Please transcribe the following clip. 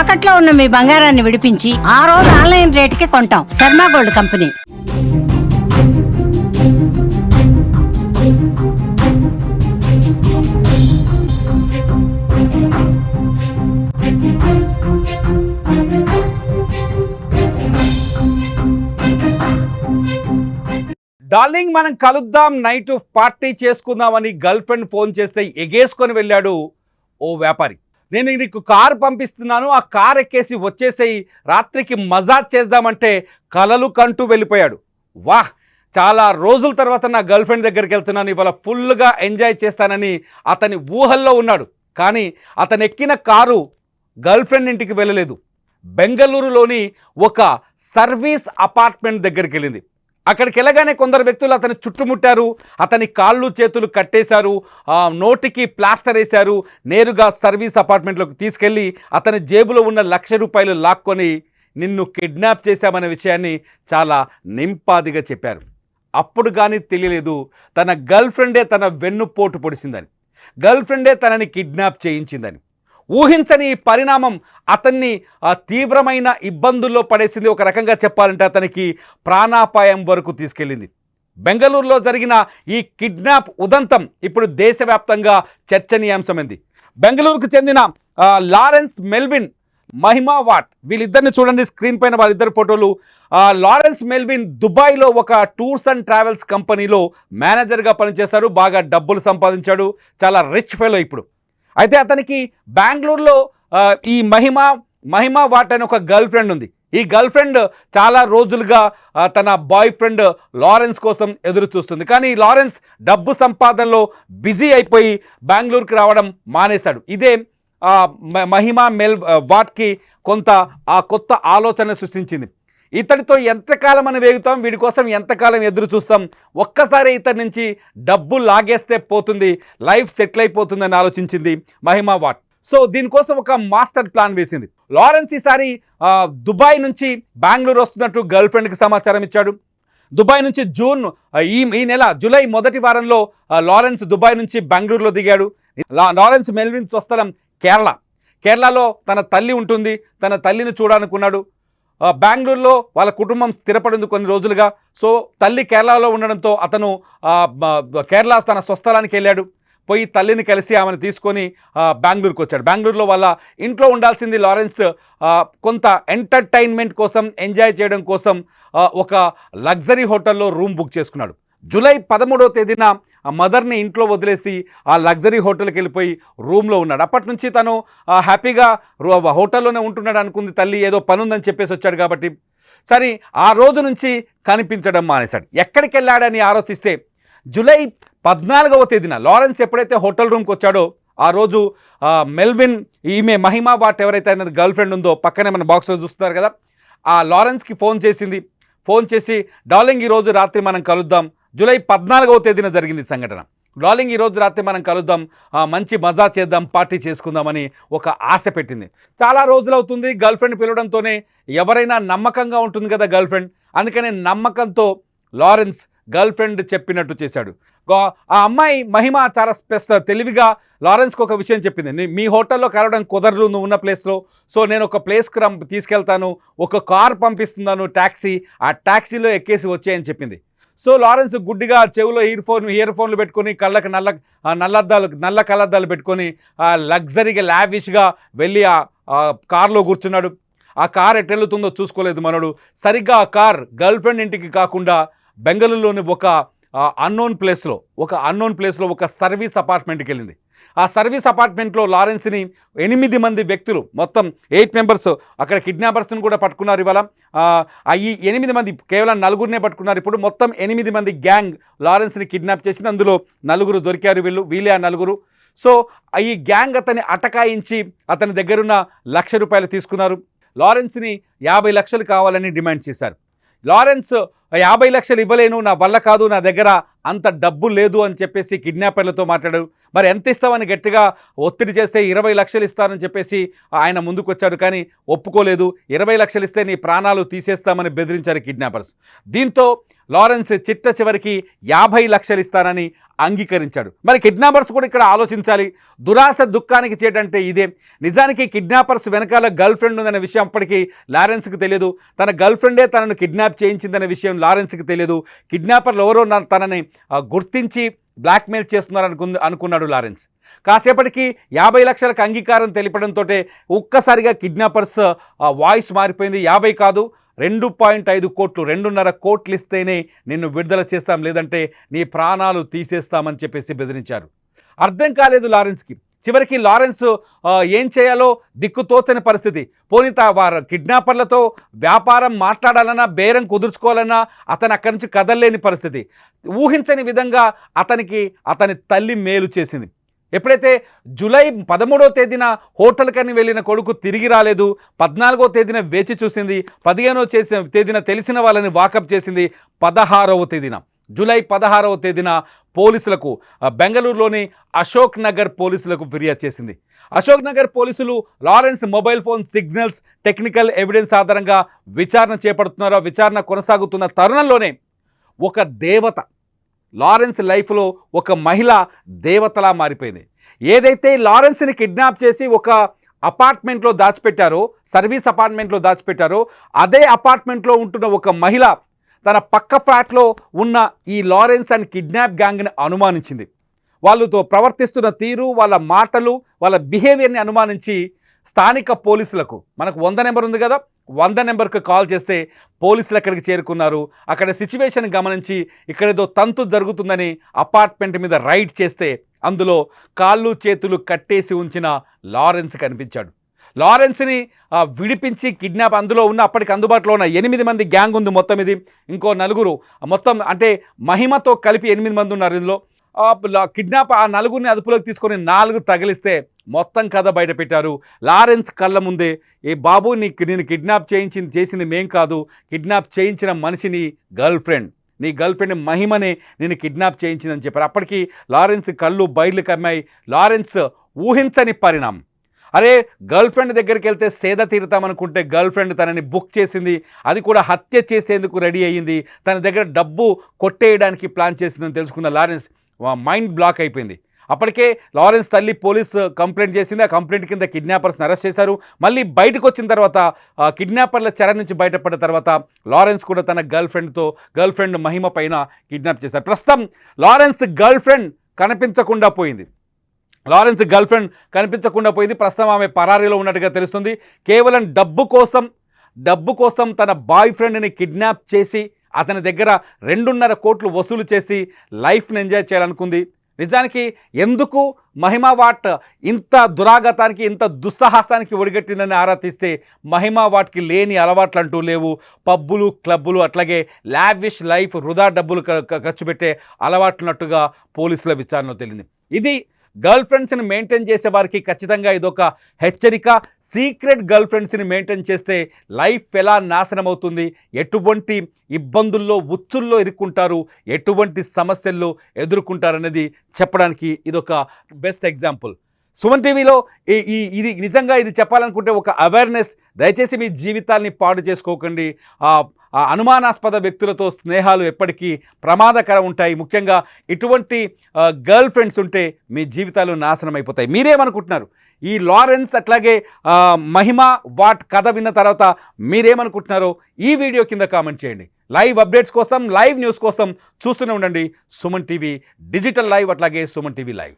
తాకట్లో ఉన్న మీ బంగారాన్ని విడిపించి ఆ రోజు ఆన్లైన్ రేటుకి కొంటాం. Sharma gold company. డార్లింగ్ మనం కలుద్దాం. నైట్ పార్టీ చేసుకుందామని గర్ల్ ఫ్రెండ్ ఫోన్ చేస్తే ఎగేసుకొని వెళ్ళాడు ఓ వ్యాపారి. నేను నీకు కారు పంపిస్తున్నాను ఆ కార్ ఎక్కేసి వచ్చేసేయి రాత్రికి మజాజ్ చేద్దామంటే కలలు కంటూ వెళ్ళిపోయాడు. వాహ్! చాలా రోజుల తర్వాత నా గర్ల్ ఫ్రెండ్ దగ్గరికి వెళ్తున్నాను ఇవాళ ఫుల్గా ఎంజాయ్ చేస్తానని అతని ఊహల్లో ఉన్నాడు. కానీ అతను ఎక్కిన కారు గర్ల్ ఫ్రెండ్ ఇంటికి వెళ్ళలేదు. బెంగళూరులోని ఒక సర్వీస్ అపార్ట్మెంట్ దగ్గరికి వెళ్ళింది. అక్కడికి వెళ్ళగానే కొందరు వ్యక్తులు అతని చుట్టుముట్టారు. అతని కాళ్ళు చేతులు కట్టేశారు. నోటికి ప్లాస్టర్ వేశారు. నేరుగా సర్వీస్ అపార్ట్మెంట్లోకి తీసుకెళ్ళి అతని జేబులో ఉన్న లక్ష రూపాయలు లాక్కొని నిన్ను కిడ్నాప్ చేశామనే విషయాన్ని చాలా నింపాదిగా చెప్పారు. అప్పుడు కానీ తెలియలేదు తన గర్ల్ ఫ్రెండే తన వెన్నుపోటు పొడిసిందని. గర్ల్ ఫ్రెండే తనని కిడ్నాప్ చేయించిందని. ఊహించని పరిణామం అతన్ని తీవ్రమైన ఇబ్బందుల్లో పడేసింది. ఒక రకంగా చెప్పాలంటే అతనికి ప్రాణాపాయం వరకు తీసుకెళ్ళింది. బెంగళూరులో జరిగిన ఈ కిడ్నాప్ ఉదంతం ఇప్పుడు దేశవ్యాప్తంగా చర్చనీయాంశమైంది. బెంగళూరుకు చెందిన లారెన్స్ మెల్విన్ మహిమా వాట్. వీళ్ళిద్దరిని చూడండి స్క్రీన్ పైన వాళ్ళిద్దరు ఫోటోలు. లారెన్స్ మెల్విన్ దుబాయ్లో ఒక టూర్స్ అండ్ ట్రావెల్స్ కంపెనీలో మేనేజర్గా పనిచేశారు. బాగా డబ్బులు సంపాదించాడు. చాలా రిచ్ ఫెలో ఇప్పుడు. అయితే అతనికి బెంగళూరులో ఈ మహిమ మహిమ వాట్ అనే ఒక గర్ల్ ఫ్రెండ్ ఉంది. ఈ గర్ల్ ఫ్రెండ్ చాలా రోజులుగా తన బాయ్ ఫ్రెండ్ లారెన్స్ కోసం ఎదురు చూస్తుంది. కానీ లారెన్స్ డబ్బు సంపాదనలో బిజీ అయిపోయి బెంగళూరుకి రావడం మానేశాడు. ఇదే మహిమ మహిమా మెల్ వాట్కి కొంత ఆ కొత్త ఆలోచన సృష్టించింది. ఇతడితో ఎంతకాలం అని వేగుతాం వీడి కోసం ఎంతకాలం ఎదురు చూస్తాం. ఒక్కసారి ఇతడి నుంచి డబ్బు లాగేస్తే పోతుంది లైఫ్ సెటిల్ అయిపోతుందని ఆలోచించింది మహిమా వాట్. సో దీనికోసం ఒక మాస్టర్ ప్లాన్ వేసింది. లారెన్స్ ఈసారి దుబాయ్ నుంచి బెంగళూరు వస్తున్నట్టు గర్ల్ ఫ్రెండ్కి సమాచారం ఇచ్చాడు. దుబాయ్ నుంచి జూన్ ఈ ఈ నెల జూలై మొదటి వారంలో లారెన్స్ దుబాయ్ నుంచి బెంగళూరులో దిగాడు. లా- లారెన్స్ మెల్విన్ స్వస్థలం కేరళ. కేరళలో తన తల్లి ఉంటుంది తన తల్లిని చూడాలనుకున్నాడు. బెంగళూరులో వాళ్ళ కుటుంబం స్థిరపడింది కొన్ని రోజులుగా. సో తల్లి కేరళలో ఉండడంతో అతను కేరళ తన స్వస్థలానికి వెళ్ళాడు. పోయి తల్లిని కలిసి ఆమెను తీసుకొని బెంగళూరుకు వచ్చాడు. బెంగళూరులో వాళ్ళ ఇంట్లో ఉండాల్సింది లారెన్స్ కొంత ఎంటర్టైన్మెంట్ కోసం ఎంజాయ్ చేయడం కోసం ఒక లగ్జరీ హోటల్లో రూమ్ బుక్ చేసుకున్నాడు. జూలై పదమూడవ తేదీన ఆ మదర్ని ఇంట్లో వదిలేసి ఆ లగ్జరీ హోటల్కి వెళ్ళిపోయి రూమ్లో ఉన్నాడు. అప్పటి నుంచి తను హ్యాపీగా హోటల్లోనే ఉంటున్నాడు అనుకుంది తల్లి ఏదో పని ఉందని చెప్పేసి వచ్చాడు కాబట్టి. సరే ఆ రోజు నుంచి కనిపించడం మానేశాడు. ఎక్కడికి వెళ్ళాడని ఆరోపిస్తే జూలై పద్నాలుగవ తేదీన లారెన్స్ ఎప్పుడైతే హోటల్ రూమ్కి వచ్చాడో ఆ రోజు మెల్విన్ ఈమె మహిమా వాట్ ఎవరైతే ఆయన గర్ల్ ఫ్రెండ్ ఉందో పక్కనే మన బాక్స్లో చూస్తున్నారు కదా ఆ లారెన్స్కి ఫోన్ చేసింది. ఫోన్ చేసి డార్లింగ్ ఈరోజు రాత్రి మనం కలుద్దాం జూలై పద్నాలుగవ తేదీన జరిగింది సంఘటన. డార్లింగ్ ఈరోజు రాత్రి మనం కలుద్దాం మంచి మజా చేద్దాం పార్టీ చేసుకుందామని ఒక ఆశ పెట్టింది. చాలా రోజులు అవుతుంది గర్ల్ ఫ్రెండ్ పిలవడంతోనే ఎవరైనా నమ్మకంగా ఉంటుంది కదా గర్ల్ ఫ్రెండ్? అందుకనే నమ్మకంతో లారెన్స్ గర్ల్ ఫ్రెండ్ చెప్పినట్టు చేశాడు. ఆ అమ్మాయి మహిమ చాలా స్పెషల్ తెలివిగా లారెన్స్కి ఒక విషయం చెప్పింది. మీ హోటల్లో కలవడం కుదరదు నువ్వు ఉన్న ప్లేస్లో. సో నేను ఒక ప్లేస్కి రం తీసుకెళ్తాను ఒక కార్ పంపిస్తున్నాను ట్యాక్సీ ఆ ట్యాక్సీలో ఎక్కేసి వచ్చాయని చెప్పింది. సో లారెన్స్ గుడ్డిగా చెవిలో ఇయర్ ఫోన్ ఇయర్ ఫోన్లు పెట్టుకొని కళ్ళకి నల్ల నల్లద్దాలు నల్ల కళ్ళద్దాలు పెట్టుకొని లగ్జరీగా లావిష్గా వెళ్ళి ఆ ఆ కార్లో కూర్చున్నాడు. ఆ కార్ ఎట్టెళ్తుందో చూసుకోలేదు మనడు. సరిగ్గా ఆ కార్ గర్ల్ ఫ్రెండ్ ఇంటికి కాకుండా బెంగళూరులోని ఒక అన్నోన్ ప్లేస్లో ఒక అన్నోన్ ప్లేస్లో ఒక సర్వీస్ అపార్ట్మెంట్కి వెళ్ళింది. ఆ సర్వీస్ అపార్ట్మెంట్లో లారెన్స్ని ఎనిమిది మంది వ్యక్తులు మొత్తం ఎయిట్ మెంబర్స్ అక్కడ కిడ్నాపర్స్ని కూడా పట్టుకున్నారు ఇవాళ. ఆ, ఈ ఎనిమిది మంది కేవలం నలుగురినే పట్టుకున్నారు. ఇప్పుడు మొత్తం ఎనిమిది మంది గ్యాంగ్ లారెన్స్ని కిడ్నాప్ చేసింది. అందులో నలుగురు దొరికారు వీళ్ళు వీళ్ళే ఆ నలుగురు. సో ఈ గ్యాంగ్ అతన్ని అటకాయించి అతని దగ్గరున్న లక్ష రూపాయలు తీసుకున్నారు. లారెన్స్ని యాభై లక్షలు కావాలని డిమాండ్ చేశారు. లారెన్స్ యాభై లక్షలు ఇవ్వలేను నా వల్ల కాదు నా దగ్గర అంత డబ్బు లేదు అని చెప్పేసి కిడ్నాపర్లతో మాట్లాడాడు మరి ఎంత ఇస్తామని గట్టిగా ఒత్తిడి చేస్తే ఇరవై లక్షలు ఇస్తానని చెప్పేసి ఆయన ముందుకు వచ్చాడు కానీ ఒప్పుకోలేదు. ఇరవై లక్షలు ఇస్తే నీ ప్రాణాలు తీసేస్తామని బెదిరించారు కిడ్నాపర్స్. దీంతో లారెన్స్ చిట్ట చివరికి యాభై లక్షలు ఇస్తానని అంగీకరించాడు. మరి కిడ్నాపర్స్ కూడా ఇక్కడ ఆలోచించాలి. దురాశ దుఃఖానికి చేయడంటే ఇదే. నిజానికి కిడ్నాపర్స్ వెనకాల గర్ల్ ఫ్రెండ్ ఉందనే విషయం అప్పటికి లారెన్స్కి తెలియదు. తన గర్ల్ ఫ్రెండే తనను కిడ్నాప్ చేయించిందనే విషయం లారెన్స్కి తెలియదు. కిడ్నాపర్లు ఎవరో తనని గుర్తించి బ్లాక్మెయిల్ చేస్తున్నారు అనుకు అనుకున్నాడు లారెన్స్. కాసేపటికి యాభై లక్షలకు అంగీకారం తెలిపడంతో ఒక్కసారిగా కిడ్నాపర్స్ వాయిస్ మారిపోయింది. యాభై కాదు రెండు పాయింట్ ఐదు కోట్లు రెండున్నర కోట్లు ఇస్తేనే నిన్ను విడుదల చేస్తాం. లేదంటే నీ ప్రాణాలు తీసేస్తామని చెప్పేసి బెదిరించారు. అర్థం కాలేదు లారెన్స్కి. చివరికి లారెన్స్ ఏం చేయాలో దిక్కుతోచని పరిస్థితి. పోనీ వారు కిడ్నాపర్లతో వ్యాపారం మాట్లాడాలన్నా బేరం కుదుర్చుకోవాలన్నా అతను అక్కడి నుంచి కదలలేని పరిస్థితి. ఊహించని విధంగా అతనికి అతని తల్లి మేలు చేసింది. ఎప్పుడైతే జూలై పదమూడవ తేదీన హోటల్కని వెళ్ళిన కొడుకు తిరిగి రాలేదు పద్నాలుగో తేదీన వేచి చూసింది పదిహేనో చేసిన తేదీన తెలిసిన వాళ్ళని వాకప్ చేసింది పదహారవ తేదీన. జూలై పదహారవ తేదీన పోలీసులకు బెంగళూరులోని అశోక్ నగర్ పోలీసులకు ఫిర్యాదు చేసింది. అశోక్ నగర్ పోలీసులు Lawrence mobile phone signals technical evidence ఆధారంగా విచారణ చేపడుతున్నారో. విచారణ కొనసాగుతున్న తరుణంలోనే ఒక దేవత లారెన్స్ లైఫ్లో ఒక మహిళ దేవతలా మారిపోయింది. ఏదైతే లారెన్స్ని కిడ్నాప్ చేసి ఒక అపార్ట్మెంట్లో దాచిపెట్టారో సర్వీస్ అపార్ట్మెంట్లో దాచిపెట్టారో అదే అపార్ట్మెంట్లో ఉంటున్న ఒక మహిళ తన పక్క ఫ్లాట్లో ఉన్న ఈ లారెన్స్ అండ్ కిడ్నాప్ గ్యాంగ్ని అనుమానించింది. వాళ్ళతో ప్రవర్తిస్తున్న తీరు వాళ్ళ మాటలు వాళ్ళ బిహేవియర్ని అనుమానించి స్థానిక పోలీసులకు మనకు వంద నెంబర్ ఉంది కదా వంద నెంబర్కి కాల్ చేస్తే పోలీసులు అక్కడికి చేరుకున్నారు. అక్కడ సిచ్యువేషన్ గమనించి ఇక్కడ ఏదో తంతు జరుగుతుందని అపార్ట్మెంట్ మీద రైడ్ చేస్తే అందులో కాళ్ళు చేతులు కట్టేసి ఉంచిన లారెన్స్ కనిపించాడు. లారెన్స్ని విడిపించి కిడ్నాప్ అందులో ఉన్న అప్పటికి అందుబాటులో ఉన్న ఎనిమిది మంది గ్యాంగ్ ఉంది మొత్తం ఇది. ఇంకో నలుగురు మొత్తం అంటే మహిమతో కలిపి ఎనిమిది మంది ఉన్నారు ఇందులో. కిడ్నాప్ ఆ నలుగురిని అదుపులోకి తీసుకొని నాలుగు తగిలిస్తే మొత్తం కథ బయటపెట్టారు లారెన్స్ కళ్ళ ముందే ఏ బాబు నీకు నేను కిడ్నాప్ చేయించింది చేసింది మేం కాదు. కిడ్నాప్ చేయించిన మనిషిని గర్ల్ ఫ్రెండ్. నీ గర్ల్ ఫ్రెండ్ మహిమనే నేను కిడ్నాప్ చేయించిందని చెప్పారు. అప్పటికి లారెన్స్ కళ్ళు బయలు కమ్మాయి లారెన్స్ ఊహించని పరిణామం. అరే గర్ల్ ఫ్రెండ్ దగ్గరికి వెళ్తే సేద తీరుతామనుకుంటే గర్ల్ ఫ్రెండ్ తనని బుక్ చేసింది. అది కూడా హత్య చేసేందుకు రెడీ అయ్యింది. తన దగ్గర డబ్బు కొట్టేయడానికి ప్లాన్ చేసిందని తెలుసుకున్న లారెన్స్ మైండ్ బ్లాక్ అయిపోయింది. అప్పటికే లారెన్స్ తల్లి పోలీస్ కంప్లైంట్ చేసింది. ఆ కంప్లైంట్ కింద కిడ్నాపర్స్ని అరెస్ట్ చేశారు. మళ్ళీ బయటకు వచ్చిన తర్వాత ఆ కిడ్నాపర్ల చెర నుంచి బయటపడిన తర్వాత లారెన్స్ కూడా తన గర్ల్ ఫ్రెండ్తో గర్ల్ ఫ్రెండ్ మహిమ పైన కిడ్నాప్ చేశారు. ప్రస్తుతం లారెన్స్ గర్ల్ ఫ్రెండ్ కనిపించకుండా పోయింది. లారెన్స్ గర్ల్ ఫ్రెండ్ కనిపించకుండా పోయింది. ప్రస్తుతం ఆమె పరారీలో ఉన్నట్టుగా తెలుస్తుంది. కేవలం డబ్బు కోసం డబ్బు కోసం తన బాయ్ ఫ్రెండ్ని కిడ్నాప్ చేసి అతని దగ్గర రెండున్నర కోట్లు వసూలు చేసి లైఫ్ని ఎంజాయ్ చేయాలనుకుంది. నిజానికి ఎందుకు మహిమా వాట్ ఇంత దురాగతానికి ఇంత దుస్సాహసానికి ఒడిగట్టిందని ఆరా తీస్తే మహిమా వాట్కి లేని అలవాట్లు అంటూ లేవు. పబ్బులు క్లబ్బులు అట్లాగే లావిష్ లైఫ్ వృధా డబ్బులు ఖర్చు పెట్టే అలవాట్లున్నట్టుగా పోలీసుల విచారణలో తెలియదు ఇది గర్ల్ ఫ్రెండ్స్ని మెయింటైన్ చేసే వారికి ఖచ్చితంగా ఇదొక హెచ్చరిక. సీక్రెట్ గర్ల్ ఫ్రెండ్స్ని మెయింటైన్ చేస్తే లైఫ్ ఎలా నాశనం అవుతుంది ఎటువంటి ఇబ్బందుల్లో ఉచ్చుల్లో ఇరుక్కుంటారు? ఎటువంటి సమస్యల్లో ఎదుర్కొంటారనేది చెప్పడానికి ఇదొక బెస్ట్ ఎగ్జాంపుల్. సుమన్ టీవీలో ఈ ఇది నిజంగా ఇది చెప్పాలనుకుంటే ఒక అవేర్నెస్. దయచేసి మీ జీవితాల్ని పాడు చేసుకోకండి. అనుమానాస్పద వ్యక్తులతో స్నేహాలు ఎప్పటికీ ప్రమాదకరం ఉంటాయి. ముఖ్యంగా ఇటువంటి గర్ల్ ఫ్రెండ్స్ ఉంటే మీ జీవితాలు నాశనం అయిపోతాయి. మీరేమనుకుంటున్నారు? ఈ లారెన్స్ అట్లాగే మహిమ వాట్ కథ విన్న తర్వాత మీరేమనుకుంటున్నారో ఈ వీడియో కింద కామెంట్ చేయండి. లైవ్ అప్డేట్స్ కోసం లైవ్ న్యూస్ కోసం చూస్తూనే ఉండండి సుమన్ టీవీ డిజిటల్ లైవ్ అట్లాగే సుమన్ టీవీ లైవ్.